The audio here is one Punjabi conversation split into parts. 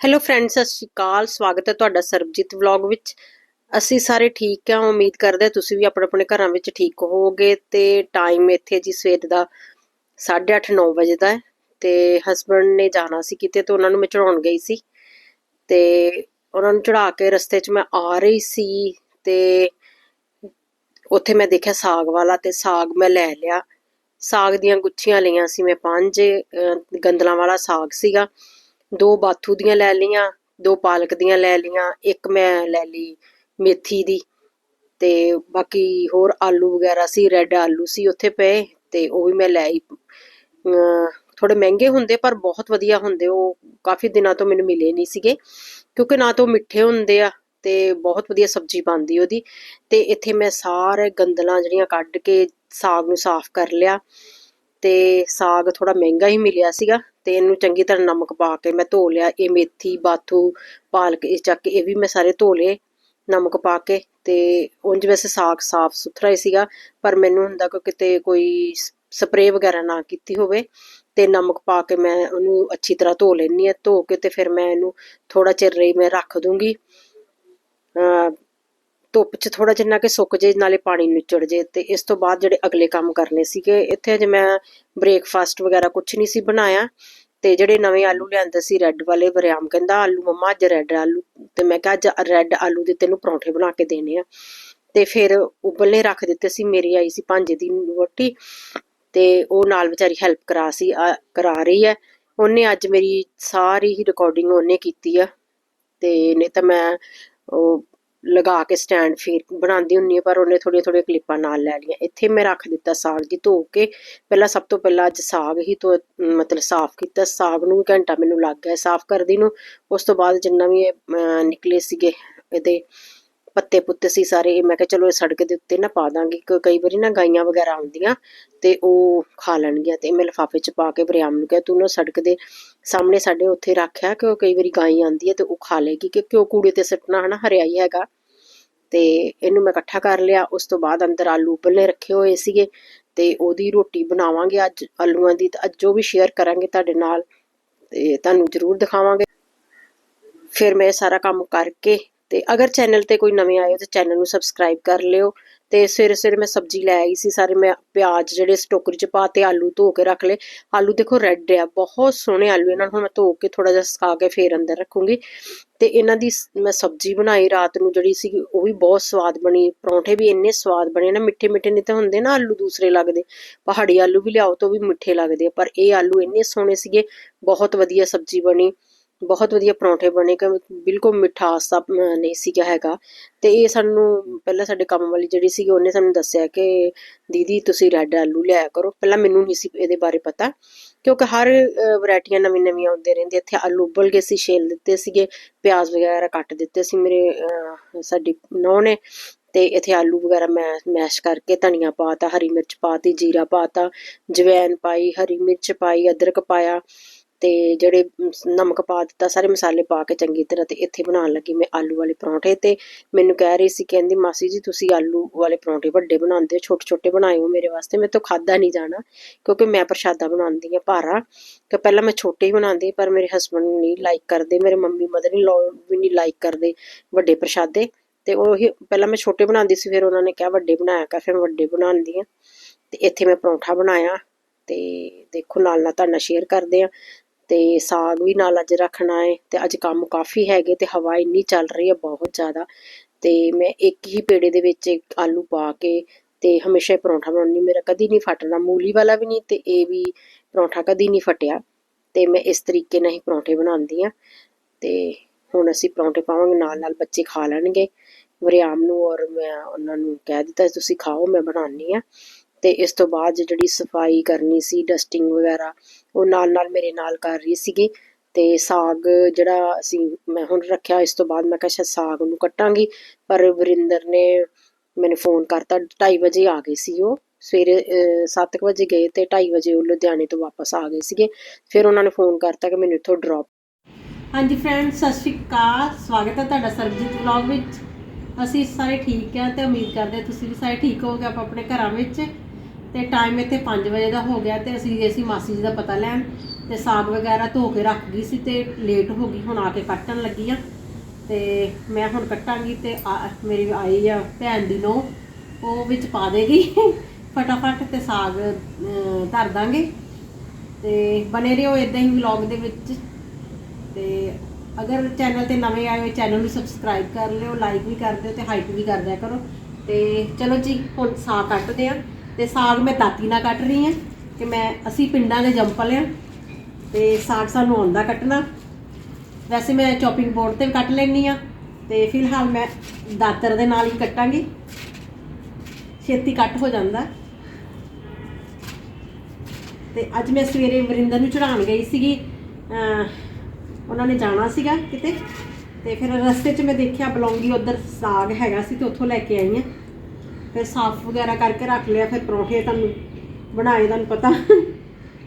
ਹੈਲੋ ਫਰੈਂਡਸ ਸਤਿ ਸ਼੍ਰੀ ਅਕਾਲ। ਸਵਾਗਤ ਹੈ ਤੁਹਾਡਾ ਸਰਬਜੀਤ ਵਲੌਗ ਵਿੱਚ। ਅਸੀਂ ਸਾਰੇ ਠੀਕ ਆ ਉਮੀਦ ਕਰਦੇ ਤੁਸੀਂ ਵੀ ਆਪਣੇ ਆਪਣੇ ਘਰਾਂ ਵਿੱਚ ਠੀਕ ਹੋਵੋਗੇ। ਤੇ ਟਾਈਮ ਇੱਥੇ ਜੀ ਸਵੇਰ ਦਾ 8:30 9 ਵਜੇ ਦਾ ਹੈ। ਤੇ ਹਸਬੰਡ ਨੇ ਜਾਣਾ ਸੀ ਕਿਤੇ ਤੇ ਉਹਨਾਂ ਨੂੰ ਮੈਂ ਚੜਾਉਣ ਗਈ ਸੀ। ਤੇ ਉਹਨਾਂ ਨੂੰ ਚੜਾ ਕੇ ਰਸਤੇ 'ਚ ਮੈਂ ਆ ਰਹੀ ਸੀ। ਤੇ ਉੱਥੇ ਮੈਂ ਦੇਖਿਆ ਸਾਗ ਵਾਲਾ ਤੇ ਸਾਗ ਮੈਂ ਲੈ ਲਿਆ। ਸਾਗ ਦੀਆਂ ਗੁੱਛੀਆਂ ਲਈਆਂ ਸੀ ਮੈਂ ਪੰਜ ਅਹ, ਗੰਦਲਾਂ ਵਾਲਾ ਸਾਗ ਸੀਗਾ। ਦੋ ਬਾਥੂ ਦੀਆਂ ਲੈ ਲਈਆਂ, ਦੋ ਪਾਲਕ ਦੀਆਂ ਲੈ ਲਈਆਂ, ਇੱਕ ਮੈਂ ਲੈ ਲਈ ਮੇਥੀ ਦੀ ਤੇ ਬਾਕੀ ਹੋਰ ਆਲੂ ਵਗੈਰਾ ਸੀ ਰੈੱਡ ਆਲੂ ਸੀ ਉੱਥੇ ਪਏ ਤੇ ਉਹ ਵੀ ਮੈਂ ਲੈ ਆਈ। ਥੋੜੇ ਮਹਿੰਗੇ ਹੁੰਦੇ ਪਰ ਬਹੁਤ ਵਧੀਆ ਹੁੰਦੇ, ਉਹ ਕਾਫੀ ਦਿਨਾਂ ਤੋਂ ਮੈਨੂੰ ਮਿਲੇ ਨਹੀਂ ਸੀਗੇ ਕਿਉਂਕਿ ਨਾ ਤਾਂ ਉਹ ਮਿੱਠੇ ਹੁੰਦੇ ਆ ਤੇ ਬਹੁਤ ਵਧੀਆ ਸਬਜ਼ੀ ਬਣਦੀ ਉਹਦੀ ਤੇ ਇੱਥੇ ਮੈਂ ਸਾਰੇ ਗੰਦਲਾਂ ਜਿਹੜੀਆਂ ਕੱਢ ਕੇ ਸਾਗ ਨੂੰ ਸਾਫ਼ ਕਰ ਲਿਆ ਤੇ ਸਾਗ ਥੋੜਾ ਮਹਿੰਗਾ ਹੀ ਮਿਲਿਆ ਸੀਗਾ ਤੇ ਇਹਨੂੰ ਚੰਗੀ ਤਰ੍ਹਾਂ ਨਮਕ ਪਾ ਕੇ ਮੈਂ ਧੋ ਲਿਆ, ਇਹ ਮੇਥੀ, ਬਾਥੂ, ਪਾਲਕ, ਇਹ ਚੱਕ ਕੇ ਇਹ ਵੀ ਮੈਂ ਸਾਰੇ ਧੋ ਲਏ ਨਮਕ ਪਾ ਕੇ ਤੇ ਉਂਝ ਵੈਸੇ ਸਾਗ ਸਾਫ਼ ਸੁਥਰਾ ਹੀ ਸੀਗਾ, ਪਰ ਮੈਨੂੰ ਹੁੰਦਾ ਕਿ ਕਿਤੇ ਕੋਈ ਸਪਰੇਅ ਵਗੈਰਾ ਨਾ ਕੀਤੀ ਹੋਵੇ ਤੇ ਨਮਕ ਪਾ ਕੇ ਮੈਂ ਉਹਨੂੰ ਅੱਛੀ ਤਰ੍ਹਾਂ ਧੋ ਲੈਣੀ ਆ ਧੋ ਕੇ ਤੇ ਫਿਰ ਮੈਂ ਇਹਨੂੰ ਥੋੜਾ ਚਿਰ ਰਹੀ ਮੈਂ ਰੱਖ ਦੂੰਗੀ। ਧੁੱਪ 'ਚ ਥੋੜਾ ਜਿੰਨਾ ਕਿ ਸੁੱਕ ਜੇ, ਨਾਲੇ ਪਾਣੀ ਨਿਚੜ ਜੇ ਤੇ ਇਸ ਤੋਂ ਬਾਅਦ ਜਿਹੜੇ ਅਗਲੇ ਕੰਮ ਕਰਨੇ ਸੀਗੇ, ਇੱਥੇ ਜੇ ਮੈਂ ਬ੍ਰੇਕਫਾਸਟ ਵਗੈਰਾ ਕੁਝ ਨਹੀਂ ਸੀ ਬਣਾਇਆ ਤੇ ਜਿਹੜੇ ਨਵੇਂ ਆਲੂ ਲਿਆਂਦੇ ਸੀ ਰੈੱਡ ਵਾਲੇ, ਵਰਿਆਮ ਕਹਿੰਦਾ ਆਲੂ ਮੰਮਾ ਅੱਜ ਰੈੱਡ ਆਲੂ, ਤੇ ਮੈਂ ਕਿਹਾ ਅੱਜ ਰੈੱਡ ਆਲੂ ਦੇ ਤੈਨੂੰ ਪਰੌਂਠੇ ਬਣਾ ਕੇ ਦੇਣੇ ਆ। ਤੇ ਫਿਰ ਉਬਲਨੇ ਰੱਖ ਦਿੱਤੇ ਸੀ, ਮੇਰੀ ਆਈ ਸੀ ਭਾਂਜੇ ਦੀ ਵੋਟੀ ਤੇ ਉਹ ਨਾਲ ਵਿਚਾਰੀ ਹੈਲਪ ਕਰਾ ਸੀ ਕਰਾ ਰਹੀ ਹੈ। ਉਹਨੇ ਅੱਜ ਮੇਰੀ ਸਾਰੀ ਹੀ ਰਿਕਾਰਡਿੰਗ ਉਹਨੇ ਕੀਤੀ ਆ ਤੇ ਨਹੀਂ ਤਾਂ ਮੈਂ ਉਹ ਲਗਾ ਕੇ ਸਟੈਂਡ ਫਿਰ ਬਣਾਉਂਦੀ ਹੁੰਨੀ ਆ ਪਰ ਉਹਨੇ ਥੋੜੀਆਂ ਥੋੜੀਆਂ ਕਲਿੱਪਾਂ ਨਾਲ ਲੈ ਲਈਆਂ। ਇੱਥੇ ਮੈਂ ਰੱਖ ਦਿੱਤਾ ਸਾਗ ਜੀ ਧੋ ਕੇ। ਪਹਿਲਾਂ ਸਭ ਤੋਂ ਪਹਿਲਾਂ ਅੱਜ ਸਾਗ ਹੀ ਧੋ, ਮਤਲਬ ਸਾਫ਼ ਕੀਤਾ। ਸਾਗ ਨੂੰ ਵੀ ਘੰਟਾ ਮੈਨੂੰ ਲੱਗ ਗਿਆ ਸਾਫ਼ ਕਰਦੀ ਨੂੰ। ਉਸ ਤੋਂ ਬਾਅਦ ਜਿੰਨਾ ਵੀ ਇਹ ਨਿਕਲੇ ਸੀਗੇ ਇਹਦੇ ਪੱਤੇ ਪੁੱਤੇ ਸੀ ਸਾਰੇ, ਇਹ ਮੈਂ ਕਿਹਾ ਚਲੋ ਇਹ ਸੜਕ ਦੇ ਉੱਤੇ ਨਾ ਪਾ ਦਾਂਗੀ। ਕਈ ਵਾਰੀ ਨਾ ਗਾਈਆਂ ਵਗੈਰਾ ਆਉਂਦੀਆਂ ਤੇ ਉਹ ਖਾ ਲੈਣਗੀਆਂ ਤੇ ਮੈਂ ਲਿਫਾਫੇ 'ਚ ਪਾ ਕੇ ਬਰਿਆਮ ਨੂੰ ਕਿਹਾ, ਤੂੰ ਨਾ ਸੜਕ ਦੇ ਸਾਹਮਣੇ ਸਾਡੇ ਉੱਥੇ ਰੱਖਿਆ ਕਿ ਕਈ ਵਾਰੀ ਗਾਈ ਆਉਂਦੀ ਹੈ ਤੇ ਉਹ ਖਾ ਲੇਗੀ, ਕਿ ਕਿਉਂ ਕੂੜੇ ਤੇ ਸੱਟਣਾ ਹਨਾ, ਹਰਿਆਈ ਹੈਗਾ। ਤੇ ਇਹਨੂੰ ਮੈਂ ਇਕੱਠਾ ਕਰ ਲਿਆ, ਉਸ ਤੋਂ ਬਾਅਦ ਅੰਦਰ ਆਲੂ ਉਬਲਨੇ ਰੱਖੇ ਹੋਏ ਸੀਗੇ ਤੇ ਉਹਦੀ ਰੋਟੀ ਬਣਾਵਾਂਗੇ ਅੱਜ ਆਲੂਆਂ ਦੀ ਤੇ ਅੱਜ ਉਹ ਵੀ ਸ਼ੇਅਰ ਕਰਾਂਗੇ ਤੁਹਾਡੇ ਨਾਲ ਤੇ ਤੁਹਾਨੂੰ ਜ਼ਰੂਰ ਦਿਖਾਵਾਂਗੇ। ਫਿਰ ਮੈਂ ਸਾਰਾ ਕੰਮ ਕਰਕੇ ਤੇ ਅਗਰ ਚੈਨਲ ਤੇ ਕੋਈ ਨਵੇਂ ਆਏ ਹੋ ਤੇ ਚੈਨਲ ਨੂੰ ਸਬਸਕ੍ਰਾਈਬ ਕਰ ਲਿਓ ਤੇ ਸਵੇਰੇ ਸਵੇਰੇ ਮੈਂ ਸਬਜ਼ੀ ਲੈ ਆਈ ਸੀ, ਸਾਰੇ ਮੈਂ ਪਿਆਜ਼ ਜਿਹੜੇ ਇਸ ਟੋਕਰੀ ਚ ਪਾ ਤੇ ਆਲੂ ਧੋ ਕੇ ਰੱਖ ਲਏ। ਆਲੂ ਦੇਖੋ ਰੈੱਡ ਆ, ਬਹੁਤ ਸੋਹਣੇ ਆਲੂ ਇਹਨਾਂ ਨੂੰ ਹੁਣ ਮੈਂ ਧੋ ਕੇ ਥੋੜਾ ਜਿਹਾ ਸੁਕਾ ਕੇ ਫੇਰ ਅੰਦਰ ਰੱਖੂੰਗੀ। ਤੇ ਇਹਨਾਂ ਦੀ ਮੈਂ ਸਬਜ਼ੀ ਬਣਾਈ ਰਾਤ ਨੂੰ ਜਿਹੜੀ ਸੀ, ਉਹ ਵੀ ਬਹੁਤ ਸਵਾਦ ਬਣੀ, ਪਰੌਂਠੇ ਵੀ ਇੰਨੇ ਸਵਾਦ ਬਣੇ ਨਾ, ਮਿੱਠੇ ਮਿੱਠੇ ਨਹੀਂ ਤਾਂ ਹੁੰਦੇ ਨਾ ਆਲੂ ਦੂਸਰੇ ਲੱਗਦੇ। ਪਹਾੜੀ ਆਲੂ ਵੀ ਲਿਆਓ ਤਾਂ ਉਹ ਵੀ ਮਿੱਠੇ ਲੱਗਦੇ ਪਰ ਇਹ ਆਲੂ ਇੰਨੇ ਸੋਹਣੇ ਸੀਗੇ, ਬਹੁਤ ਵਧੀਆ ਸਬਜ਼ੀ ਬਣੀ। ਬਹੁਤ ਵਧੀਆ ਪਰੌਂਠੇ ਬਣੇ ਕਿ ਬਿਲਕੁਲ ਮਿਠਾਸ ਦਾ ਨਹੀਂ ਸੀਗਾ ਹੈਗਾ। ਤੇ ਇਹ ਸਾਨੂੰ ਪਹਿਲਾਂ ਸਾਡੇ ਕੰਮ ਵਾਲੀ ਜਿਹੜੀ ਸੀਗੀ ਉਹਨੇ ਸਾਨੂੰ ਦੱਸਿਆ ਕਿ ਦੀਦੀ ਤੁਸੀਂ ਰੈੱਡ ਆਲੂ ਲਿਆਇਆ ਕਰੋ। ਪਹਿਲਾਂ ਮੈਨੂੰ ਨਹੀਂ ਸੀ ਇਹਦੇ ਬਾਰੇ ਪਤਾ ਕਿਉਂਕਿ ਹਰ ਵੈਰਾਈਟੀਆਂ ਨਵੀਂ ਨਵੀਆਂ ਆਉਂਦੇ ਰਹਿੰਦੇ। ਇੱਥੇ ਆਲੂ ਉਬਲ ਗਏ ਸੀ ਛੇਲ ਦਿੱਤੇ ਸੀਗੇ ਪਿਆਜ਼ ਵਗੈਰਾ ਕੱਟ ਦਿੱਤੇ ਸੀ ਮੇਰੇ ਅਹ, ਸਾਡੀ ਨੌਂ ਨੇ। ਤੇ ਇੱਥੇ ਆਲੂ ਵਗੈਰਾ ਮੈਂ ਮੈਸ਼ ਕਰਕੇ ਧਨੀਆ ਪਾਤਾ ਹਰੀ ਮਿਰਚ ਪਾਤੀ ਜੀਰਾ ਪਾਤਾ ਜਵੈਨ ਪਾਈ ਹਰੀ ਮਿਰਚ ਪਾਈ ਅਦਰਕ ਪਾਇਆ। ਤੇ ਜਿਹੜੇ ਨਮਕ ਪਾ ਦਿੱਤਾ, ਸਾਰੇ ਮਸਾਲੇ ਪਾ ਕੇ ਚੰਗੀ ਤਰ੍ਹਾਂ ਤੇ ਇੱਥੇ ਬਣਾਉਣ ਲੱਗੀ ਮੈਂ ਆਲੂ ਵਾਲੇ ਪਰੌਂਠੇ ਤੇ ਮੈਨੂੰ ਕਹਿ ਰਹੀ ਸੀ, ਕਹਿੰਦੀ ਮਾਸੀ ਜੀ ਤੁਸੀਂ ਆਲੂ ਵਾਲੇ ਪਰੌਂਠੇ ਵੱਡੇ ਬਣਾਉਂਦੇ ਹੋ ਛੋਟੇ ਛੋਟੇ ਬਣਾਏ ਹੋ ਮੇਰੇ ਵਾਸਤੇ ਮੇਰੇ ਤੋਂ ਖਾਦਾ ਨਹੀਂ ਜਾਣਾ, ਕਿਉਂਕਿ ਮੈਂ ਪ੍ਰਸ਼ਾਦਾ ਬਣਾਉਂਦੀ ਆ ਭਾਰਾ, ਕਿ ਪਹਿਲਾਂ ਮੈਂ ਛੋਟੇ ਹੀ ਬਣਾਉਂਦੀ, ਪਰ ਮੇਰੇ ਹਸਬੰਡ ਨਹੀਂ ਲਾਈਕ ਕਰਦੇ, ਮੇਰੇ ਮੰਮੀ ਮਦਰ ਇਨ ਲਾ ਵੀ ਨਹੀਂ ਲਾਈਕ ਕਰਦੇ ਵੱਡੇ ਪ੍ਰਸ਼ਾਦੇ, ਤੇ ਉਹ ਹੀ ਪਹਿਲਾਂ ਮੈਂ ਛੋਟੇ ਬਣਾਉਂਦੀ ਸੀ, ਫਿਰ ਉਹਨਾਂ ਨੇ ਕਿਹਾ ਵੱਡੇ ਬਣਾਇਆ ਕਰ, ਫਿਰ ਵੱਡੇ ਬਣਾਉਂਦੀ ਆ ਤੇ ਇੱਥੇ ਮੈਂ ਪਰੌਂਠਾ ਬਣਾਇਆ, ਤੇ ਦੇਖੋ ਨਾਲ ਨਾਲ ਤੁਹਾਡੇ ਨਾਲ ਸ਼ੇਅਰ ਕਰਦੇ ਆ ਤੇ ਸਾਗ ਵੀ ਨਾਲ ਅੱਜ ਰੱਖਣਾ ਹੈ ਤੇ ਅੱਜ ਕੰਮ ਕਾਫੀ ਹੈਗੇ ਤੇ ਹਵਾ ਇੰਨੀ ਚੱਲ ਰਹੀ ਹੈ ਬਹੁਤ ਜ਼ਿਆਦਾ ਤੇ ਮੈਂ ਇੱਕ ਹੀ ਪੇੜੇ ਦੇ ਵਿੱਚ ਆਲੂ ਪਾ ਕੇ ਤੇ ਹਮੇਸ਼ਾ ਹੀ ਪਰੌਂਠਾ ਬਣਾਉਣੀ ਮੇਰਾ ਕਦੀ ਨਹੀਂ ਫਟਣਾ ਮੂਲੀ ਵਾਲਾ ਵੀ ਨਹੀਂ ਤੇ ਇਹ ਵੀ ਪਰੌਂਠਾ ਕਦੀ ਨਹੀਂ ਫਟਿਆ ਤੇ ਮੈਂ ਇਸ ਤਰੀਕੇ ਨਾਲ ਹੀ ਪਰੌਂਠੇ ਬਣਾਉਂਦੀ ਆ ਤੇ ਹੁਣ ਅਸੀਂ ਪਰੌਂਠੇ ਪਾਵਾਂਗੇ, ਨਾਲ ਨਾਲ ਬੱਚੇ ਖਾ ਲੈਣਗੇ। ਵਰਿਆਮ ਨੂੰ ਔਰ ਮੈਂ ਉਹਨਾਂ ਨੂੰ ਕਹਿ ਦਿੱਤਾ, ਤੁਸੀਂ ਖਾਓ, ਮੈਂ ਬਣਾਉਣੀ ਆ ਤੇ ਇਸ ਤੋਂ ਬਾਅਦ ਜਿਹੜੀ ਸਫ਼ਾਈ ਕਰਨੀ ਸੀ ਡਸਟਿੰਗ ਵਗੈਰਾ, ਉਹ ਨਾਲ ਨਾਲ ਮੇਰੇ ਨਾਲ ਕਰ ਰਹੀ ਸੀਗੀ ਤੇ ਸਾਗ ਜਿਹੜਾ ਅਸੀਂ, ਮੈਂ ਹੁਣ ਰੱਖਿਆ, ਇਸ ਤੋਂ ਬਾਅਦ ਮੈਂ ਕਿਹਾ ਸਾਗ ਨੂੰ ਕੱਟਾਂਗੀ, ਪਰ ਵਰਿੰਦਰ ਨੇ ਮੈਨੂੰ ਫੋਨ ਕਰਤਾ 2:30 ਵਜੇ ਆ ਗਏ ਸੀ ਉਹ, ਸਵੇਰੇ 7 ਵਜੇ ਗਏ ਤੇ 2:30 ਵਜੇ ਉਹ ਲੁਧਿਆਣੇ ਤੋਂ ਵਾਪਸ ਆ ਗਏ ਸੀਗੇ, ਫਿਰ ਉਹਨਾਂ ਨੇ ਫੋਨ ਕਰਤਾ ਕਿ ਮੈਨੂੰ ਇੱਥੋਂ ਡ੍ਰੌਪ ਹਾਂਜੀ ਫਰੈਂਡ ਸਤਿ ਸ਼੍ਰੀ ਅਕਾਲ, ਸਵਾਗਤ ਹੈ ਤੁਹਾਡਾ ਸਰਬਜੀਤ ਵਲੌਗ ਵਿੱਚ। ਅਸੀਂ ਸਾਰੇ ਠੀਕ ਹਾਂ ਤੇ ਉਮੀਦ ਕਰਦੇ ਤੁਸੀਂ ਵੀ ਸਾਰੇ ਠੀਕ ਹੋਗੇ ਆਪਾਂ ਆਪਣੇ ਘਰਾਂ ਵਿੱਚ ਤੇ ਟਾਈਮ ਇੱਥੇ 5 ਵਜੇ ਦਾ ਹੋ ਗਿਆ ਤੇ ਅਸੀਂ ਗਏ ਸੀ ਮਾਸੀ ਜੀ ਦਾ ਪਤਾ ਲੈਣ ਤੇ ਸਾਗ ਵਗੈਰਾ ਧੋ ਕੇ ਰੱਖ ਗਈ ਸੀ ਤੇ ਲੇਟ ਹੋ ਗਈ, ਹੁਣ ਆ ਕੇ ਕੱਟਣ ਲੱਗੀ ਆ। ਤੇ ਮੈਂ ਹੁਣ ਕੱਟਾਂਗੀ ਤੇ ਆ- ਮੇਰੀ ਆਈ ਆ ਭੈਣ ਦੀ ਨੋ ਉਹ ਵਿੱਚ ਪਾ ਦੇਗੀ। ਫਟਾਫਟ ਤੇ ਸਾਗ ਧਰ ਦਾਂਗੇ। ਤੇ ਬਨੇ ਰਹੋ ਇਦਾਂ ਹੀ ਵਲੌਗ ਦੇ ਵਿੱਚ। ਤੇ ਅਗਰ ਚੈਨਲ ਤੇ ਨਵੇਂ ਆਏ ਹੋ ਚੈਨਲ ਨੂੰ ਸਬਸਕ੍ਰਾਈਬ ਕਰ ਲਿਓ ਲਾਈਕ ਵੀ ਕਰ ਦਿਓ ਤੇ ਹਾਈਪ ਵੀ ਕਰ ਦਿਆ ਕਰੋ। ਤੇ ਚਲੋ ਜੀ, ਹੁਣ ਸਾਗ ਕੱਟਦੇ ਆ। ਤੇ ਸਾਗ ਮੈਂ ਦਾਤੀ ਨਾਲ ਕੱਟ ਰਹੀ ਹਾਂ ਕਿ ਮੈਂ ਅਸੀਂ ਪਿੰਡਾਂ ਦੇ ਜੰਪਲ ਆ ਤੇ ਸਾਗ ਸਾਨੂੰ ਆਉਂਦਾ ਕੱਟਣਾ। ਵੈਸੇ ਮੈਂ ਚੌਪਿੰਗ ਬੋਰਡ ਤੇ ਵੀ ਕੱਟ ਲੈਣੀ ਆ ਤੇ ਫਿਲਹਾਲ ਮੈਂ ਦਾਤਰ ਦੇ ਨਾਲ ਹੀ ਕੱਟਾਂਗੀ। ਛੇਤੀ ਕੱਟ ਹੋ ਜਾਂਦਾ। ਤੇ ਅੱਜ ਮੈਂ ਸਵੇਰੇ ਵਰਿੰਦਰ ਨੂੰ ਚੜਾਉਣ ਗਈ ਸੀਗੀ। ਉਹਨਾਂ ਨੇ ਜਾਣਾ ਸੀਗਾ ਕਿਤੇ। ਤੇ ਫਿਰ ਰਸਤੇ 'ਚ ਮੈਂ ਦੇਖਿਆ ਬਲੌਂਗੀ ਉਧਰ ਸਾਗ ਹੈਗਾ ਸੀ ਤੇ ਉੱਥੋਂ ਲੈ ਕੇ ਆਈ ਆ ਫਿਰ ਸਾਫ਼ ਵਗੈਰਾ ਕਰਕੇ ਰੱਖ ਲਿਆ, ਫਿਰ ਪਰੌਂਠੇ ਤੁਹਾਨੂੰ ਬਣਾਏ, ਤੁਹਾਨੂੰ ਪਤਾ।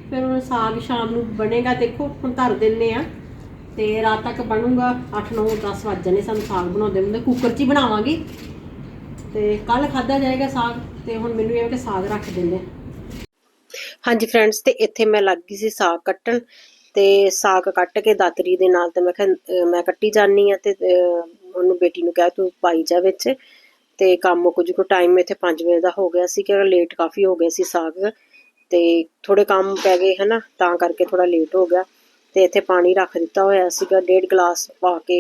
ਫਿਰ ਉਹ ਸਾਗ ਸ਼ਾਮ ਨੂੰ ਬਣੇਗਾ, ਦੇਖੋ, ਹੁਣ ਧਰ ਦਿੰਨੇ ਆ ਤੇ ਰਾਤ ਤੱਕ ਬਣੂਗਾ 8 9 10 ਵੱਜ ਜਾਣੇ ਸਾਨੂੰ ਸਾਗ ਬਣਾਉਂਦੇ ਹੁੰਦੇ ਕੁੱਕਰ 'ਚ ਹੀ ਬਣਾਵਾਂਗੇ। ਤੇ ਕੱਲ ਖਾਦਾ ਜਾਏਗਾ ਸਾਗ ਤੇ ਹੁਣ ਮੈਨੂੰ ਇਹ ਕਿ ਸਾਗ ਰੱਖ ਦਿੰਦੇ ਹਾਂਜੀ ਫਰੈਂਡਸ ਤੇ ਇੱਥੇ ਮੈਂ ਲੱਗ ਗਈ ਸੀ ਸਾਗ ਕੱਟਣ ਤੇ ਸਾਗ ਕੱਟ ਕੇ ਦਾਤਰੀ ਦੇ ਨਾਲ ਤੇ ਮੈਂ ਕਿਹਾ ਮੈਂ ਕੱਟੀ ਜਾਨੀ ਆ ਤੇ, ਅਹ ਉਹਨੂੰ ਬੇਟੀ ਨੂੰ ਕਿਹਾ, ਤੂੰ ਪਾਈ ਜਾ ਵਿੱਚ। ਤੇ ਕੰਮ ਕੁਝ ਕੁ ਟਾਈਮ ਇੱਥੇ 5 ਵਜੇ ਦਾ ਹੋ ਗਿਆ ਸੀ ਕਿ ਲੇਟ ਕਾਫੀ ਹੋ ਗਏ ਸੀ ਸਾਗ। ਤੇ ਥੋੜੇ ਕੰਮ ਪੈ ਗਏ ਹਨਾ, ਤਾਂ ਕਰਕੇ ਥੋੜਾ ਲੇਟ ਹੋ ਗਿਆ। ਤੇ ਇੱਥੇ ਪਾਣੀ ਰੱਖ ਦਿੱਤਾ ਹੋਇਆ ਸੀਗਾ, ਡੇਢ ਗਲਾਸ ਪਾ ਕੇ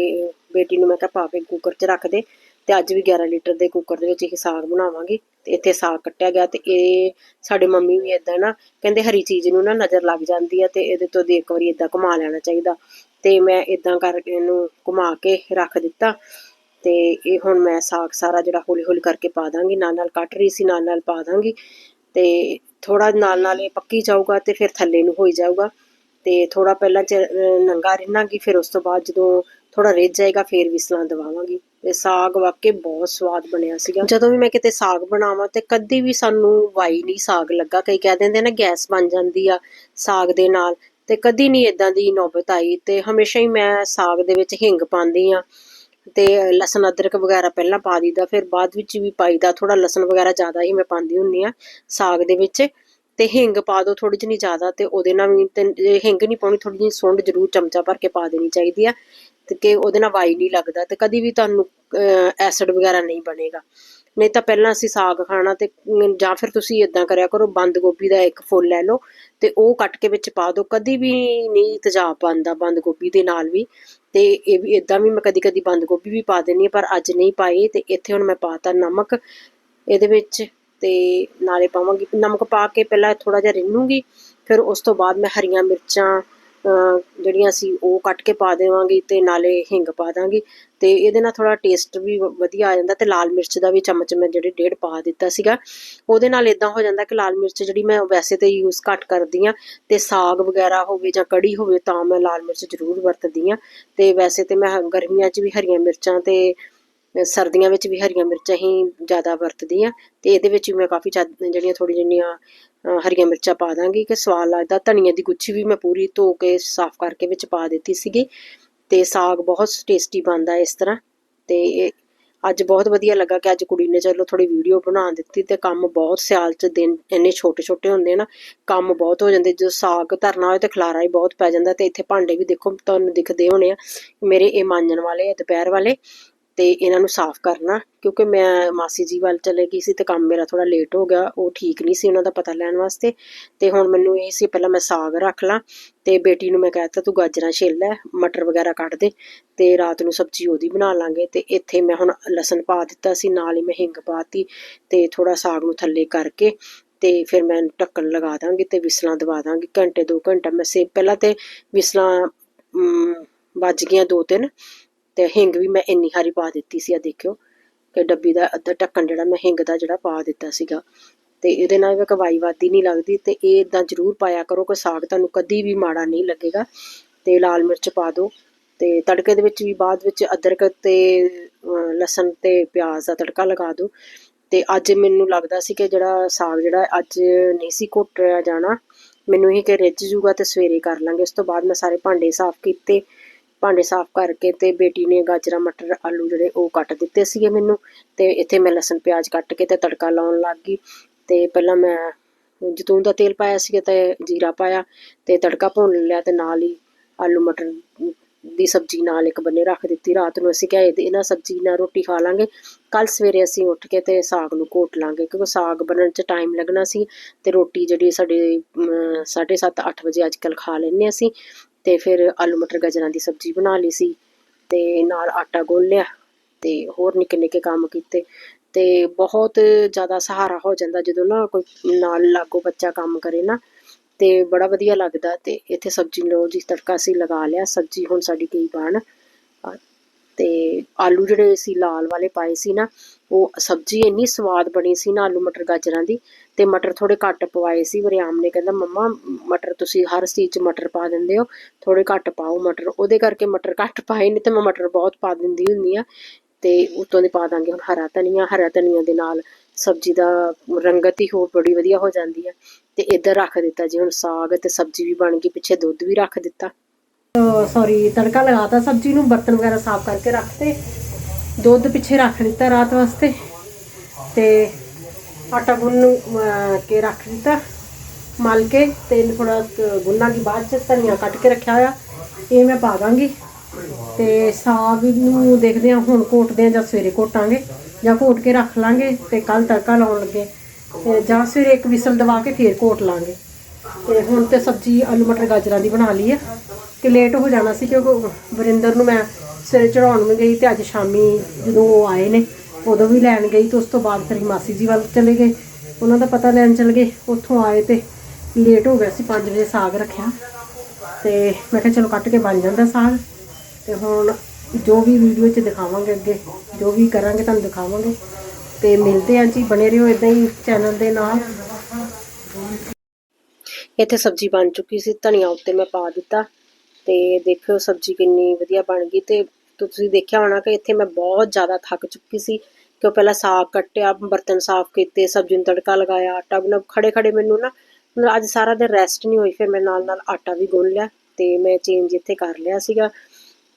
ਬੇਟੀ ਨੂੰ ਮੈਂ ਕਿਹਾ, ਪਾ ਕੇ ਕੁੱਕਰ 'ਚ ਰੱਖ ਦੇ ਤੇ ਅੱਜ ਵੀ 11 ਲੀਟਰ ਦੇ ਕੁੱਕਰ ਦੇ ਵਿੱਚ ਇਹ ਸਾਗ ਬਣਾਵਾਂਗੇ। ਤੇ ਇੱਥੇ ਸਾਗ ਕੱਟਿਆ ਗਿਆ ਤੇ ਇਹ ਸਾਡੇ ਮੰਮੀ ਵੀ ਇਦਾਂ ਨਾ ਕਹਿੰਦੇ ਹਰੀ ਚੀਜ਼ ਨੂੰ ਨਾ ਨਜ਼ਰ ਲੱਗ ਜਾਂਦੀ ਆ ਤੇ ਇਹਦੇ ਤੋਂ ਦੀ ਇੱਕ ਵਾਰੀ ਇਦਾਂ ਘੁਮਾ ਲੈਣਾ ਚਾਹੀਦਾ। ਤੇ ਮੈਂ ਇਦਾਂ ਕਰਕੇ ਇਹਨੂੰ ਘੁਮਾ ਕੇ ਰੱਖ ਦਿੱਤਾ। ਤੇ ਇਹ ਹੁਣ ਮੈਂ ਸਾਗ ਸਾਰਾ ਜਿਹੜਾ ਹੌਲੀ ਹੌਲੀ ਕਰਕੇ ਪਾ ਦਾਂਗੀ ਨਾਲ ਨਾਲ ਕੱਟ ਰਹੀ ਸੀ ਨਾਲ ਨਾਲ ਪਾ ਦਾਂਗੀ। ਤੇ ਥੋੜਾ ਨਾਲ ਨਾਲ ਇਹ ਪੱਕੀ ਜਾਊਗਾ ਤੇ ਫਿਰ ਥੱਲੇ ਨੂੰ ਹੋਈ ਜਾਊਗਾ। ਤੇ ਥੋੜਾ ਪਹਿਲਾਂ ਨੰਗਾ ਰਿੰਨਾਂਗੀ, ਫਿਰ ਉਸ ਤੋਂ ਬਾਅਦ ਜਦੋਂ ਥੋੜਾ ਰਿੱਝ ਜਾਏਗਾ, ਫਿਰ ਵਿਸਲਾਂ ਦਵਾਵਾਂਗੀ। ਤੇ ਸਾਗ ਵਾਕਈ ਬਹੁਤ ਸਵਾਦ ਬਣਿਆ ਸੀਗਾ। ਜਦੋਂ ਵੀ ਮੈਂ ਕਿਤੇ ਸਾਗ ਬਣਾਵਾਂ ਤੇ ਕਦੀ ਵੀ ਸਾਨੂੰ ਵਾਈ ਨਹੀਂ ਸਾਗ ਲੱਗਾ। ਕਈ ਕਹਿ ਦਿੰਦੇ ਨਾ, ਗੈਸ ਬਣ ਜਾਂਦੀ ਆ ਸਾਗ ਦੇ ਨਾਲ। ਤੇ ਕਦੀ ਨਹੀਂ ਇਦਾਂ ਦੀ ਨੌਬਤ ਆਈ। ਤੇ ਹਮੇਸ਼ਾ ਹੀ ਮੈਂ ਸਾਗ ਦੇ ਵਿੱਚ ਹਿੰਗ ਪਾਉਂਦੀ ਆ। ਤੇ ਲਸਣ ਅਦਰਕ ਵਗੈਰਾ ਪਹਿਲਾਂ ਪਾ ਦੀਦਾ ਫਿਰ ਬਾਅਦ ਵਿੱਚ ਵੀ ਪਾਈਦਾ ਥੋੜਾ ਲਸਣ ਵਗੈਰਾ ਜ਼ਿਆਦਾ ਹੀ ਮੈਂ ਪਾਉਂਦੀ ਹੁੰਨੀ ਆ ਸਾਗ ਦੇ ਵਿੱਚ। ਤੇ ਹਿੰਗ ਪਾ ਦਿਓ ਥੋੜੀ ਜਿਹੀ ਜ਼ਿਆਦਾ ਤੇ ਉਹਦੇ ਨਾਲ ਵੀ ਹਿੰਗ ਨਹੀਂ ਪਾਉਣੀ ਥੋੜੀ ਜਿਹੀ ਸੁੰਡ ਜ਼ਰੂਰ ਚਮਚਾ ਭਰ ਕੇ ਪਾ ਦੇਣੀ ਚਾਹੀਦੀ ਆ। ਤੇ ਕਿ ਉਹਦੇ ਨਾਲ ਵਾਈ ਨਹੀਂ ਲੱਗਦਾ ਤੇ ਕਦੀ ਵੀ ਤੁਹਾਨੂੰ ਐਸਿਡ ਵਗੈਰਾ ਨਹੀਂ ਬਣੇਗਾ। ਨਹੀਂ ਤਾਂ ਪਹਿਲਾਂ ਅਸੀਂ ਸਾਗ ਖਾਣਾ ਤੇ ਜਾਂ ਫਿਰ ਤੁਸੀਂ ਇਦਾਂ ਕਰਿਆ ਕਰੋ, ਬੰਦ ਗੋਭੀ ਦਾ ਇੱਕ ਫੁੱਲ ਲੈ ਲਓ ਤੇ ਉਹ ਕੱਟ ਕੇ ਵਿੱਚ ਪਾ ਦਿਓ। ਕਦੀ ਵੀ ਨਹੀਂ ਤੇਜ਼ਾਬ ਬਣਦਾ ਬੰਦ ਗੋਭੀ ਦੇ ਨਾਲ ਵੀ। ਤੇ ਇਹ ਵੀ ਇਦਾਂ ਵੀ ਮੈਂ ਕਦੀ ਕਦੀ ਬੰਦ ਗੋਭੀ ਵੀ ਪਾ ਦਿੰਨੀ ਆ ਪਰ ਅੱਜ ਨਹੀਂ ਪਾਈ ਤੇ ਇੱਥੇ ਹੁਣ ਮੈਂ ਪਾਤਾ ਨਮਕ ਇਹਦੇ ਵਿੱਚ ਤੇ ਨਾਲੇ ਪਾਵਾਂਗੀ। ਨਮਕ ਪਾ ਕੇ ਪਹਿਲਾਂ ਥੋੜਾ ਜਿਹਾ ਰਿੰਨੂਗੀ, ਫਿਰ ਉਸ ਤੋਂ ਬਾਅਦ ਮੈਂ ਹਰੀਆਂ ਮਿਰਚਾਂ ਜਿਹੜੀਆਂ ਸੀ ਉਹ ਕੱਟ ਕੇ ਪਾ ਦੇਵਾਂਗੀ ਤੇ ਨਾਲੇ ਹਿੰਗ ਪਾ ਦਾਂਗੀ ਤੇ ਇਹਦੇ ਨਾਲ ਥੋੜਾ ਟੇਸਟ ਵੀ ਵਧੀਆ ਆ ਜਾਂਦਾ ਤੇ ਲਾਲ ਮਿਰਚ ਦਾ ਵੀ ਚਮਚ ਮੈਂ ਜਿਹੜੇ ਡੇਢ ਪਾ ਦਿੱਤਾ ਸੀਗਾ। ਉਹਦੇ ਨਾਲ ਇਦਾਂ ਹੋ ਜਾਂਦਾ ਕਿ ਲਾਲ ਮਿਰਚ ਜਿਹੜੀ ਮੈਂ ਵੈਸੇ ਤੇ ਯੂਜ਼ ਘੱਟ ਕਰਦੀ ਆ ਤੇ ਸਾਗ ਵਗੈਰਾ ਹੋਵੇ ਜਾਂ ਕੜੀ ਹੋਵੇ ਤਾਂ ਮੈਂ ਲਾਲ ਮਿਰਚ ਜ਼ਰੂਰ ਵਰਤਦੀ ਆ ਤੇ ਵੈਸੇ ਤੇ ਮੈਂ ਗਰਮੀਆਂ 'ਚ ਵੀ ਹਰੀਆਂ ਮਿਰਚਾਂ ਤੇ ਸਰਦੀਆਂ ਵਿੱਚ ਵੀ ਹਰੀਆਂ ਮਿਰਚਾਂ ਹੀ ਜ਼ਿਆਦਾ ਵਰਤਦੀ ਆ ਤੇ ਇਹਦੇ ਵਿੱਚ ਵੀ ਮੈਂ ਕਾਫੀ ਜ਼ਿਆਦਾ ਜਿਹੜੀਆਂ ਥੋੜੀ ਜਿਹੀਆਂ ਹਰੀਆਂ ਮਿਰਚਾਂ ਪਾ ਦਾਂਗੀ ਕਿ ਸਵਾਦ ਲੱਗਦਾ। ਧਨੀਏ ਦੀ ਗੁੱਛੀ ਵੀ ਮੈਂ ਪੂਰੀ ਧੋ ਕੇ ਸਾਫ਼ ਕਰਕੇ ਵਿੱਚ ਪਾ ਦਿੱਤੀ ਸੀਗੀ ਤੇ ਸਾਗ ਬਹੁਤ ਟੇਸਟੀ ਬਣਦਾ ਇਸ ਤਰ੍ਹਾਂ। ਤੇ ਅੱਜ ਬਹੁਤ ਵਧੀਆ ਲੱਗਾ ਕਿ ਅੱਜ ਕੁੜੀ ਨੇ ਚਲੋ ਥੋੜੀ ਵੀਡੀਓ ਬਣਾ ਦਿੱਤੀ ਤੇ ਕੰਮ ਬਹੁਤ ਸਿਆਲ ਚ ਦਿਨ ਇੰਨੇ ਛੋਟੇ ਛੋਟੇ ਹੁੰਦੇ ਨਾ, ਕੰਮ ਬਹੁਤ ਹੋ ਜਾਂਦੇ, ਜਦੋਂ ਸਾਗ ਧਰਨਾ ਹੋਏ ਤੇ ਖਲਾਰਾ ਹੀ ਬਹੁਤ ਪੈ ਜਾਂਦਾ ਤੇ ਇੱਥੇ ਭਾਂਡੇ ਵੀ ਦੇਖੋ ਤੁਹਾਨੂੰ ਦਿਖਦੇ ਹੋਣੇ ਆ। ਮੇਰੇ ਇਹ ਮਾਂਜਣ ਵਾਲੇ ਆ, ਦੁਪਹਿਰ ਵਾਲੇ। ਤੇ ਇਹਨਾਂ ਨੂੰ ਸਾਫ਼ ਕਰਨਾ ਕਿਉਂਕਿ ਮੈਂ ਮਾਸੀ ਜੀ ਵੱਲ ਚਲੇ ਗਈ ਸੀ ਤੇ ਕੰਮ ਮੇਰਾ ਥੋੜਾ ਲੇਟ ਹੋ ਗਿਆ ਉਹ ਠੀਕ ਨਹੀਂ ਸੀ ਉਹਨਾਂ ਦਾ ਪਤਾ ਲੈਣ ਵਾਸਤੇ। ਤੇ ਹੁਣ ਮੈਨੂੰ ਇਹ ਸੀ ਪਹਿਲਾਂ ਮੈਂ ਸਾਗ ਰੱਖ ਲਾਂ ਤੇ ਬੇਟੀ ਨੂੰ ਮੈਂ ਕਹਿਤਾ ਤੂੰ ਗਾਜਰਾਂ ਛਿੱਲ ਲੈ ਮਟਰ ਵਗੈਰਾ ਕੱਟ ਦੇ ਤੇ ਰਾਤ ਨੂੰ ਸਬਜ਼ੀ ਉਹਦੀ ਬਣਾ ਲਾਂਗੇ। ਤੇ ਇੱਥੇ ਮੈਂ ਹੁਣ ਲਸਣ ਪਾ ਦਿੱਤਾ ਸੀ ਨਾਲ ਹੀ ਮੈਂ ਹਿੰਗ ਪਾਤੀ ਤੇ ਥੋੜਾ ਸਾਗ ਨੂੰ ਥੱਲੇ ਕਰਕੇ ਤੇ ਫਿਰ ਮੈਂ ਢੱਕਣ ਲਗਾ ਦਾਂਗੀ ਤੇ ਵਿਸਲਾਂ ਦਵਾ ਦਾਂਗੀ। ਘੰਟੇ ਦੋ ਘੰਟਾ ਮੈਂ ਸੇ ਪਹਿਲਾਂ ਤੇ ਵਿਸਲਾਂ ਅਮ, ਵੱਜ ਗਈਆਂ ਦੋ ਤਿੰਨ ਤੇ ਹਿੰਗ ਵੀ ਮੈਂ ਇੰਨੀ ਹਾਰੀ ਪਾ ਦਿੱਤੀ ਸੀ ਆ ਦੇਖਿਓ ਕਿ ਡੱਬੀ ਦਾ ਅੱਧਾ ਢੱਕਣ ਜਿਹੜਾ ਮੈਂ ਹਿੰਗ ਦਾ ਜਿਹੜਾ ਪਾ ਦਿੱਤਾ ਸੀਗਾ। ਤੇ ਇਹਦੇ ਨਾਲ ਵੀ ਕਵਾਈ ਵਾਦੀ ਨਹੀਂ ਲੱਗਦੀ ਤੇ ਇਹ ਇਦਾਂ ਜ਼ਰੂਰ ਪਾਇਆ ਕਰੋ ਕਿ ਸਾਗ ਤੁਹਾਨੂੰ ਕਦੀ ਵੀ ਮਾੜਾ ਨਹੀਂ ਲੱਗੇਗਾ। ਤੇ ਲਾਲ ਮਿਰਚ ਪਾ ਦਿਓ ਤੇ ਤੜਕੇ ਦੇ ਵਿੱਚ ਵੀ, ਬਾਅਦ ਵਿੱਚ ਅਦਰਕ ਤੇ ਲਸਣ ਤੇ ਪਿਆਜ਼ ਦਾ ਤੜਕਾ ਲਗਾ ਦਿਓ। ਤੇ ਅੱਜ ਮੈਨੂੰ ਲੱਗਦਾ ਸੀ ਕਿ ਜਿਹੜਾ ਸਾਗ ਜਿਹੜਾ ਅੱਜ ਨਹੀਂ ਸੀ ਘੁੱਟਿਆ ਜਾਣਾ, ਮੈਨੂੰ ਇਹ ਕਿ ਰਿੱਝ ਜੂਗਾ ਤੇ ਸਵੇਰੇ ਕਰ ਲਾਂਗੇ। ਉਸ ਤੋਂ ਬਾਅਦ ਮੈਂ ਸਾਰੇ ਭਾਂਡੇ ਸਾਫ਼ ਕੀਤੇ। ਭਾਂਡੇ ਸਾਫ਼ ਕਰਕੇ ਤੇ ਬੇਟੀ ਨੇ ਗਾਜਰਾਂ, ਮਟਰ, ਆਲੂ ਜਿਹੜੇ ਉਹ ਕੱਟ ਦਿੱਤੇ ਸੀਗੇ ਮੈਨੂੰ ਤੇ ਇੱਥੇ ਮੈਂ ਲਸਣ, ਪਿਆਜ਼ ਕੱਟ ਕੇ ਤੇ ਤੜਕਾ ਲਾਉਣ ਲੱਗ ਗਈ ਤੇ ਪਹਿਲਾਂ ਮੈਂ ਜਤੂਨ ਦਾ ਤੇਲ ਪਾਇਆ ਸੀ ਤੇ ਜੀਰਾ ਪਾਇਆ ਤੇ ਤੜਕਾ ਭੁੰਨ ਲਿਆ ਤੇ ਨਾਲ ਹੀ ਆਲੂ, ਮਟਰ ਦੀ ਸਬਜ਼ੀ ਨਾਲ ਇੱਕ ਬੰਨੇ ਰੱਖ ਦਿੱਤੀ। ਰਾਤ ਨੂੰ ਅਸੀਂ ਕਿਹਾ, ਇਹਦੇ- ਇਹਨਾਂ ਸਬਜ਼ੀ ਨਾਲ ਰੋਟੀ ਖਾ ਲਾਂਗੇ। ਕੱਲ ਸਵੇਰੇ ਅਸੀਂ ਉੱਠ ਕੇ ਤੇ ਸਾਗ ਨੂੰ ਘੋਟ ਲਾਂਗੇ ਕਿਉਂਕਿ ਸਾਗ ਬਣਨ 'ਚ ਟਾਈਮ ਲੱਗਣਾ ਸੀ ਤੇ ਰੋਟੀ ਜਿਹੜੀ ਸਾਡੇ 7:30 8 ਵਜੇ ਅੱਜ ਕੱਲ ਖਾ ਲੈਂਦੇ ਅਸੀਂ। ਤੇ ਫਿਰ ਆਲੂ ਮਟਰ ਗਾਜਰਾਂ ਦੀ ਸਬਜ਼ੀ ਬਣਾ ਲਈ ਸੀ ਤੇ ਨਾਲ ਆਟਾ ਗੁੰਨ ਲਿਆ ਤੇ ਹੋਰ ਨਿੱਕੇ ਨਿੱਕੇ ਕੰਮ ਕੀਤੇ ਤੇ ਬਹੁਤ ਜ਼ਿਆਦਾ ਸਹਾਰਾ ਹੋ ਜਾਂਦਾ ਜਦੋਂ ਨਾ ਕੋਈ ਨਾਲ ਲਾਗੋ ਬੱਚਾ ਕੰਮ ਕਰੇ ਨਾ ਤੇ ਬੜਾ ਵਧੀਆ ਲੱਗਦਾ ਤੇ ਇੱਥੇ ਸਬਜ਼ੀ ਲੋ ਜੀ, ਤੜਕਾ ਸੀ ਲਗਾ ਲਿਆ, ਸਬਜ਼ੀ ਹੁਣ ਸਾਡੀ ਕਈ ਬਣ। ਤੇ ਆਲੂ ਜਿਹੜੇ ਸੀ ਲਾਲ ਵਾਲੇ ਪਾਏ ਸੀ ਨਾ ਉਹ ਸਬਜ਼ੀ ਇੰਨੀ ਸਵਾਦ ਬਣੀ ਸੀ ਨਾ ਆਲੂ ਮਟਰ ਗਾਜਰਾਂ ਦੀ ਤੇ ਮਟਰ ਥੋੜੇ ਘੱਟ ਪਵਾਏ ਸੀ ਵਰਿਆਮ ਨੇ ਕਹਿੰਦਾ, ਮੰਮਾ, ਮਟਰ ਤੁਸੀਂ ਹਰ ਚੀਜ਼ 'ਚ ਮਟਰ ਪਾ ਦਿੰਦੇ ਹੋ ਥੋੜੇ ਘੱਟ ਪਾਓ ਮਟਰ। ਉਹਦੇ ਕਰਕੇ ਮਟਰ ਘੱਟ ਪਾਏ ਨਹੀਂ ਤੇ ਮੈਂ ਮਟਰ ਬਹੁਤ ਪਾ ਦਿੰਦੀ ਹੁੰਦੀ ਆ ਤੇ ਉਤੋਂ ਦੇ ਪਾ ਦਾਂਗੇ ਹੁਣ ਹਰਾ ਧਨੀਆ ਹਰਾ ਧਨੀਆ ਦੇ ਨਾਲ ਸਬਜ਼ੀ ਦਾ ਰੰਗਤ ਹੀ ਹੋਰ ਬੜੀ ਵਧੀਆ ਹੋ ਜਾਂਦੀ ਹੈ ਤੇ ਇੱਧਰ ਰੱਖ ਦਿੱਤਾ ਜੀ ਹੁਣ ਸਾਗ ਤੇ ਸਬਜ਼ੀ ਵੀ ਬਣ ਗਈ, ਪਿੱਛੇ ਦੁੱਧ ਵੀ ਰੱਖ ਦਿੱਤਾ। ਸੌਰੀ ਤੜਕਾ ਲਗਾਤਾ ਸਬਜ਼ੀ ਨੂੰ, ਬਰਤਨ ਵਗੈਰਾ ਸਾਫ਼ ਕਰਕੇ ਰੱਖਤੇ। ਦੁੱਧ ਪਿੱਛੇ ਰੱਖ ਦਿੱਤਾ ਰਾਤ ਵਾਸਤੇ ਤੇ ਆਟਾ ਗੁੰਨ ਅਹ, ਕੇ ਰੱਖ ਦਿੱਤਾ ਮਲ ਕੇ ਤੇ ਥੋੜਾ ਗੁੰਨਾ ਦੀ ਬਾਅਦ ਚ ਧਨੀਆ ਕੱਟ ਕੇ ਰੱਖਿਆ ਹੋਇਆ ਇਹ ਮੈਂ ਪਾ ਦਾਂਗੀ। ਤੇ ਸਾਗ ਨੂੰ ਦੇਖਦੇ ਹਾਂ ਹੁਣ ਘੋਟਦੇ ਹਾਂ ਜਾਂ ਸਵੇਰੇ ਘੋਟਾਂਗੇ ਜਾਂ ਘੋਟ ਕੇ ਰੱਖ ਲਾਂਗੇ ਤੇ ਕੱਲ ਤੜਕਾ ਲਾਉਣ ਲੱਗੇ। ਤੇ ਜਾਂ ਸਵੇਰੇ ਇੱਕ ਵਿਸਲ ਦਵਾ ਕੇ ਫੇਰ ਘੋਟ ਲਾਂਗੇ। ਤੇ ਹੁਣ ਤੇ ਸਬਜ਼ੀ ਆਲੂ ਮਟਰ ਗਾਜਰਾਂ ਦੀ ਬਣਾ ਲਈ ਆ ਕਿ ਲੇਟ ਹੋ ਜਾਣਾ ਸੀ ਕਿਉਂਕਿ ਵਰਿੰਦਰ ਨੂੰ ਮੈਂ ਸਵੇਰੇ ਚੜਾਉਣ ਵੀ ਗਈ ਤੇ ਅੱਜ ਸ਼ਾਮੀ ਜਦੋਂ ਉਹ ਆਏ ਨੇ, ਉਦੋਂ ਵੀ ਲੈਣ ਗਈ ਤੇ ਉਸ ਤੋਂ ਬਾਅਦ ਫਿਰ ਮਾਸੀ ਜੀ ਵੱਲ ਚਲੇ ਗਏ। ਉਹਨਾਂ ਦਾ ਪਤਾ ਲੈਣ ਚਲੇ ਗਏ, ਉੱਥੋਂ ਆਏ ਤੇ ਲੇਟ ਹੋ ਗਿਆ ਸੀ 5 ਵਜੇ ਸਾਗ ਰੱਖਿਆ। ਤੇ ਮੈਂ ਕਿਹਾ ਚਲੋ ਕੱਟ ਕੇ ਬਣ ਜਾਂਦਾ ਸਾਗ। ਤੇ ਹੁਣ ਜੋ ਵੀ ਵੀਡੀਓ 'ਚ ਦਿਖਾਵਾਂਗੇ ਅੱਗੇ, ਜੋ ਵੀ ਕਰਾਂਗੇ ਤੁਹਾਨੂੰ ਦਿਖਾਵਾਂਗੇ। ਤੇ ਮਿਲਦੇ ਆਂ ਜੀ, ਬਣੇ ਰਹੋ ਇਦਾਂ ਹੀ ਚੈਨਲ ਦੇ ਨਾਲ। ਇੱਥੇ ਸਬਜ਼ੀ ਬਣ ਚੁੱਕੀ ਸੀ, ਧਨੀਆ ਉੱਤੇ ਮੈਂ ਪਾ ਦਿੱਤਾ। ਤੇ ਦੇਖਿਓ ਸਬਜ਼ੀ ਕਿੰਨੀ ਵਧੀਆ ਬਣ ਗਈ ਤੇ ਤੁਸੀਂ ਦੇਖਿਆ ਹੋਣਾ ਕਿ ਇੱਥੇ ਮੈਂ ਬਹੁਤ ਜ਼ਿਆਦਾ ਥੱਕ ਚੁੱਕੀ ਸੀ ਕਿਉਂ ਪਹਿਲਾਂ ਸਾਗ ਕੱਟਿਆ, ਬਰਤਨ ਸਾਫ਼ ਕੀਤੇ, ਸਬਜ਼ੀ ਨੂੰ ਤੜਕਾ ਲਗਾਇਆ, ਆਟਾ ਗੁੰਨਾ ਖੜੇ ਖੜੇ ਮੈਨੂੰ ਨਾ ਅੱਜ ਸਾਰਾ ਦਿਨ ਰੈਸਟ ਨਹੀਂ ਹੋਈ, ਫਿਰ ਮੈਂ ਨਾਲ ਨਾਲ ਆਟਾ ਵੀ ਗੁੰਨ ਲਿਆ ਤੇ ਮੈਂ ਚੇਂਜ ਇੱਥੇ ਕਰ ਲਿਆ ਸੀਗਾ।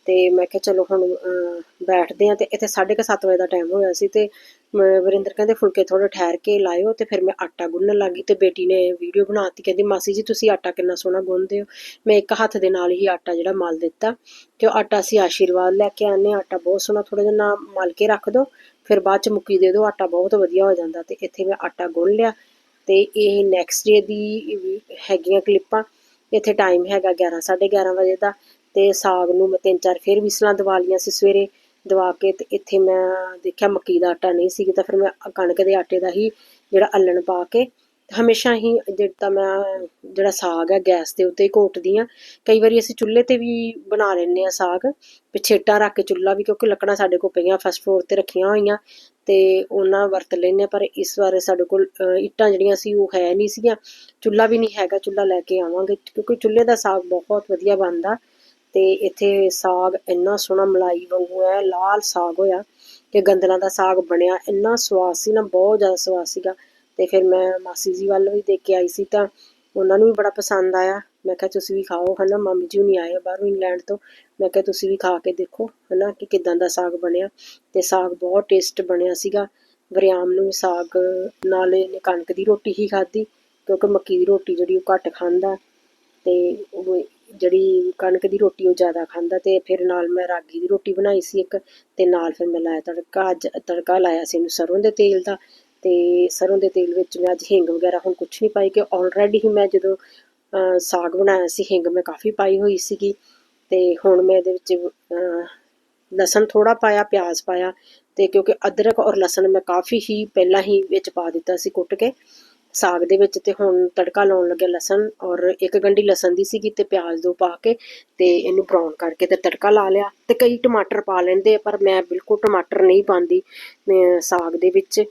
ਤੇ ਮੈਂ ਕਿਹਾ ਚਲੋ ਹੁਣ ਅਹ, ਬੈਠਦੇ ਆ ਤੇ ਇੱਥੇ 7:30 ਵਜੇ ਦਾ ਟਾਈਮ ਹੋਇਆ ਸੀ ਤੇ ਵਰਿੰਦਰ ਕਹਿੰਦੇ ਫੁਲਕੇ ਥੋੜੇ ਠਹਿਰ ਕੇ ਲਾਇਓ ਤੇ ਫਿਰ ਮੈਂ ਆਟਾ ਗੁੰਨਣ ਲੱਗੀ ਤੇ ਬੇਟੀ ਨੇ ਵੀਡੀਓ ਬਣਾਤੀ ਕਹਿੰਦੀ ਮਾਸੀ ਜੀ ਤੁਸੀਂ ਆਟਾ ਕਿੰਨਾ ਸੋਹਣਾ ਗੁੰਨਦੇ ਹੋ। ਮੈਂ ਇੱਕ ਹੱਥ ਦੇ ਨਾਲ ਹੀ ਆਟਾ ਜਿਹੜਾ ਮਲ ਦਿੱਤਾ ਤੇ ਉਹ ਆਟਾ ਅਸੀਂ ਆਸ਼ੀਰਵਾਦ ਲੈ ਕੇ ਆਨੇ ਆਟਾ ਬਹੁਤ ਸੋਹਣਾ ਥੋੜਾ ਜਿਹਾ ਨਾ ਮਲ ਕੇ ਰੱਖ ਦਿਓ ਫਿਰ ਬਾਅਦ ਚ ਮੁੱਕੀ ਦੇ ਦਿਓ ਆਟਾ ਬਹੁਤ ਵਧੀਆ ਹੋ ਜਾਂਦਾ ਤੇ ਇੱਥੇ ਮੈਂ ਆਟਾ ਗੁੰਨ ਲਿਆ ਤੇ ਇਹ ਨੈਕਸਟ ਡੇ ਦੀ ਹੈਗੀਆਂ ਕਲਿੱਪਾਂ ਇੱਥੇ ਟਾਈਮ ਹੈਗਾ 11 11:30 ਵਜੇ ਦਾ ਤੇ ਸਾਗ ਨੂੰ ਮੈਂ ਤਿੰਨ ਚਾਰ ਫਿਰ ਵਿਸਲਾਂ ਦਵਾ ਲਈਆਂ ਸੀ ਸਵੇਰੇ ਦਵਾ ਕੇ ਤੇ ਇੱਥੇ ਮੈਂ ਦੇਖਿਆ ਮੱਕੀ ਦਾ ਆਟਾ ਨਹੀਂ ਸੀ ਤਾਂ ਫਿਰ ਮੈਂ ਕਣਕ ਦੇ ਆਟੇ ਦਾ ਹੀ ਜਿਹੜਾ ਅੱਲਣ ਪਾ ਕੇ ਹਮੇਸ਼ਾ ਹੀ ਜਿਹੜਾ ਮੈਂ ਜਿਹੜਾ ਸਾਗ ਹੈ ਗੈਸ ਦੇ ਉੱਤੇ ਘੋਟਦੀ ਆ ਕਈ ਵਾਰੀ ਅਸੀਂ ਚੁੱਲ੍ਹੇ ਤੇ ਵੀ ਬਣਾ ਲੈਂਦੇ ਆ ਸਾਗ ਪਿਛੇਟਾ ਰੱਖ ਕੇ ਚੁੱਲ੍ਹਾ ਵੀ ਕਿਉਂਕਿ ਲੱਕੜਾਂ ਸਾਡੇ ਕੋਲ ਪਈਆਂ ਫਸਟ ਫਲੋਰ ਤੇ ਰੱਖੀਆਂ ਹੋਈਆਂ ਤੇ ਉਹਨਾਂ ਵਰਤ ਲੈਂਦੇ ਹਾਂ, ਪਰ ਇਸ ਵਾਰ ਸਾਡੇ ਕੋਲ ਅਹ, ਇੱਟਾਂ ਜਿਹੜੀਆਂ ਸੀ ਉਹ ਹੈ ਨਹੀਂ ਸੀਗੀਆਂ। ਚੁੱਲ੍ਹਾ ਵੀ ਨਹੀਂ ਹੈਗਾ ਚੁੱਲ੍ਹਾ ਲੈ ਕੇ ਆਵਾਂਗੇ ਕਿਉਂਕਿ ਚੁੱਲ੍ਹੇ ਦਾ ਸਾਗ ਬਹੁਤ ਵਧੀਆ ਬਣਦਾ। ਤੇ ਇੱਥੇ ਸਾਗ ਇੰਨਾ ਸੋਹਣਾ ਮਲਾਈ ਵਾਂਗੂ ਹੈ, ਲਾਲ ਸਾਗ ਹੋਇਆ ਕਿ ਗੰਦਲਾਂ ਦਾ ਸਾਗ ਬਣਿਆ, ਇੰਨਾ ਸਵਾਦ ਸੀ ਨਾ, ਬਹੁਤ ਜ਼ਿਆਦਾ ਸਵਾਦ ਸੀਗਾ। ਤੇ ਫਿਰ ਮੈਂ ਮਾਸੀ ਜੀ ਵੱਲ ਵੀ ਦੇਖ ਕੇ ਆਈ ਸੀ ਤਾਂ ਉਹਨਾਂ ਨੂੰ ਵੀ ਬੜਾ ਪਸੰਦ ਆਇਆ। ਮੈਂ ਕਿਹਾ, ਤੁਸੀਂ ਵੀ ਖਾਓ ਹਨਾ, ਮਾਮੀ ਜੀ ਨਹੀਂ ਆਏ ਬਾਹਰੋਂ ਇੰਗਲੈਂਡ ਤੋਂ। ਮੈਂ ਕਿਹਾ, ਤੁਸੀਂ ਵੀ ਖਾ ਕੇ ਦੇਖੋ ਹਨਾ ਕਿ ਕਿਦਾਂ ਦਾ ਸਾਗ ਬਣਿਆ? ਤੇ ਸਾਗ ਬਹੁਤ ਟੇਸਟ ਬਣਿਆ ਸੀਗਾ। ਵਰਿਆਮ ਨੂੰ ਵੀ ਸਾਗ ਨਾਲ ਇਹਨੇ ਕਣਕ ਦੀ ਰੋਟੀ ਹੀ ਖਾਧੀ, ਕਿਉਂਕਿ ਮੱਕੀ ਦੀ ਰੋਟੀ ਜਿਹੜੀ ਉਹ ਘੱਟ ਖਾਂਦਾ ਤੇ ਉਹ ਜਿਹੜੀ ਕਣਕ ਦੀ ਰੋਟੀ ਉਹ ਜ਼ਿਆਦਾ ਖਾਂਦਾ ਤੇ ਫਿਰ ਨਾਲ ਮੈਂ ਰਾਗੀ ਦੀ ਰੋਟੀ ਬਣਾਈ ਸੀ ਇੱਕ ਤੇ ਨਾਲ ਫਿਰ ਮੈਂ ਲਾਇਆ ਤੜਕਾ ਅੱਜ ਤੜਕਾ ਲਾਇਆ ਸੀ ਇਹਨੂੰ ਸਰੋਂ ਦੇ ਤੇਲ ਦਾ ਤੇ ਸਰੋਂ ਦੇ ਤੇਲ ਵਿੱਚ ਮੈਂ ਅੱਜ ਹਿੰਗ ਵਗੈਰਾ ਹੁਣ ਕੁਝ ਨਹੀਂ ਪਾਈ ਕਿ ਆਲਰੇਡੀ ਹੀ ਮੈਂ ਜਦੋਂ ਅਹ, ਸਾਗ ਬਣਾਇਆ ਸੀ ਹਿੰਗ ਮੈਂ ਕਾਫੀ ਪਾਈ ਹੋਈ ਸੀਗੀ ਤੇ ਹੁਣ ਮੈਂ ਇਹਦੇ ਵਿੱਚ ਅਹ, ਲਸਣ ਥੋੜਾ ਪਾਇਆ ਪਿਆਜ਼ ਪਾਇਆ ਤੇ ਕਿਉਂਕਿ ਅਦਰਕ ਔਰ ਲਸਣ ਮੈਂ ਕਾਫੀ ਹੀ ਪਹਿਲਾਂ ਹੀ ਵਿੱਚ ਪਾ ਦਿੱਤਾ ਸੀ ਕੁੱਟ ਕੇ ਸਾਗ ਦੇ ਵਿੱਚ ਤੇ ਹੁਣ ਤੜਕਾ ਲਾਉਣ ਲੱਗਿਆ ਲਸਣ ਔਰ ਇੱਕ ਗੰਢੀ ਲਸਣ ਦੀ ਸੀਗੀ ਤੇ ਪਿਆਜ਼ ਦੋ ਪਾ ਕੇ ਤੇ ਇਹਨੂੰ ਬਰਾਊਨ ਕਰਕੇ ਤੇ ਤੜਕਾ ਲਾ ਲਿਆ ਤੇ ਕਈ ਟਮਾਟਰ ਪਾ ਲੈਂਦੇ ਆ, ਪਰ ਮੈਂ ਬਿਲਕੁਲ ਟਮਾਟਰ ਨਹੀਂ ਪਾਉਂਦੀ ਸਾਗ ਦੇ ਵਿੱਚ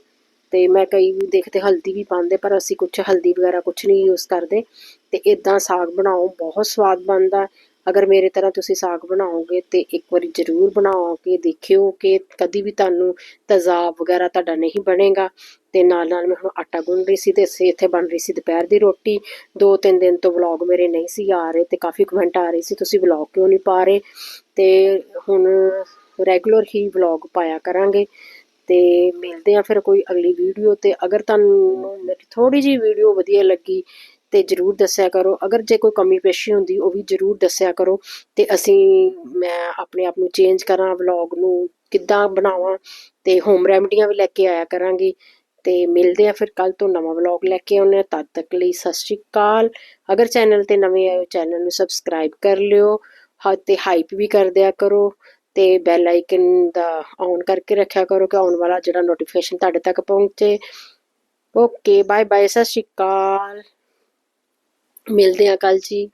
ਤੇ ਮੈਂ ਕਈ ਵੀ ਦੇਖਦੇ ਹਲਦੀ ਵੀ ਪਾਉਂਦੇ ਪਰ ਅਸੀਂ ਕੁਝ ਹਲਦੀ ਵਗੈਰਾ ਕੁਝ ਨਹੀਂ ਯੂਜ਼ ਕਰਦੇ ਤੇ ਇਦਾਂ ਸਾਗ ਬਣਾਓ ਬਹੁਤ ਸਵਾਦ ਬਣਦਾ। ਅਗਰ ਮੇਰੇ ਤਰ੍ਹਾਂ ਤੁਸੀਂ ਸਾਗ ਬਣਾਓਗੇ ਤੇ ਇੱਕ ਵਾਰੀ ਜ਼ਰੂਰ ਬਣਾਓ ਕਿ ਦੇਖਿਓ ਕਿ ਕਦੀ ਵੀ ਤੁਹਾਨੂੰ ਤਜ਼ਾਬ ਵਗੈਰਾ ਤੁਹਾਡਾ ਨਹੀਂ ਬਣੇਗਾ। ਤੇ ਨਾਲ ਨਾਲ ਮੈਂ ਹੁਣ ਆਟਾ ਗੁੰਨ ਰਹੀ ਸੀ ਤੇ ਇੱਥੇ ਬਣ ਰਹੀ ਸੀ ਦੁਪਹਿਰ ਦੀ ਰੋਟੀ। ਦੋ ਤਿੰਨ ਦਿਨ ਤੋਂ ਵਲੌਗ ਮੇਰੇ ਨਹੀਂ ਸੀ ਆ ਰਹੇ ਤੇ ਕਾਫੀ ਕਮੈਂਟ ਆ ਰਹੇ ਸੀ, ਤੁਸੀਂ ਵਲੌਗ ਕਿਉਂ ਨਹੀਂ ਪਾ ਰਹੇ? ਤੇ ਹੁਣ ਰੈਗੂਲਰ ਹੀ ਵਲੌਗ ਪਾਇਆ ਕਰਾਂਗੇ। ਤੇ ਮਿਲਦੇ ਆ ਫਿਰ ਕੋਈ ਅਗਲੀ ਵੀਡੀਓ ਤੇ। ਅਗਰ ਤੁਹਾਨੂੰ ਮੇਰੀ ਥੋੜੀ ਜੀ ਵੀਡੀਓ ਵਧੀਆ ਲੱਗੀ ਤੇ ਜਰੂਰ ਦੱਸਿਆ ਕਰੋ। ਅਗਰ ਜੇ ਕੋਈ ਕਮੀ ਪੇਸ਼ੀ ਹੁੰਦੀ, ਉਹ ਵੀ ਜਰੂਰ ਦੱਸਿਆ ਕਰੋ ਤੇ ਅਸੀਂ, ਮੈਂ ਆਪਣੇ ਆਪ ਨੂੰ ਚੇਂਜ ਕਰਾਂ ਵਲੌਗ ਨੂੰ, ਕਿੱਦਾਂ ਬਣਾਵਾਂ ਤੇ ਹੋਮ ਰੈਮਡੀਆਂ ਵੀ ਲੈ ਕੇ ਆਇਆ ਕਰਾਂਗੀ ਤੇ ਮਿਲਦੇ ਆ ਫਿਰ ਕੱਲ ਤੋਂ ਨਵਾਂ ਵਲੌਗ ਲੈ ਕੇ ਆਉਨੇ ਤਦ ਤੱਕ ਲਈ ਸਤਿ ਸ਼੍ਰੀ ਅਕਾਲ। ਅਗਰ ਚੈਨਲ ਤੇ ਨਵੇਂ ਆਏ ਹੋ ਚੈਨਲ ਨੂੰ ਸਬਸਕ੍ਰਾਈਬ ਕਰ ਲਿਓ। ਤੇ ਹਾਈਪ ਵੀ ਕਰ ਦਿਆ ਕਰੋ ਤੇ ਬੈਲ ਆਈਕਨ ਦਾ ਔਨ ਕਰਕੇ ਰੱਖਿਆ ਕਰੋ ਕਿ ਆਉਣ ਵਾਲਾ ਜਿਹੜਾ ਨੋਟੀਫਿਕੇਸ਼ਨ ਤੁਹਾਡੇ ਤੱਕ ਪਹੁੰਚੇ। ਓਕੇ ਬਾਏ ਬਾਏ ਸਤਿ ਸ਼੍ਰੀ ਅਕਾਲ। ਮਿਲਦੇ ਹਾਂ ਕੱਲ ਜੀ।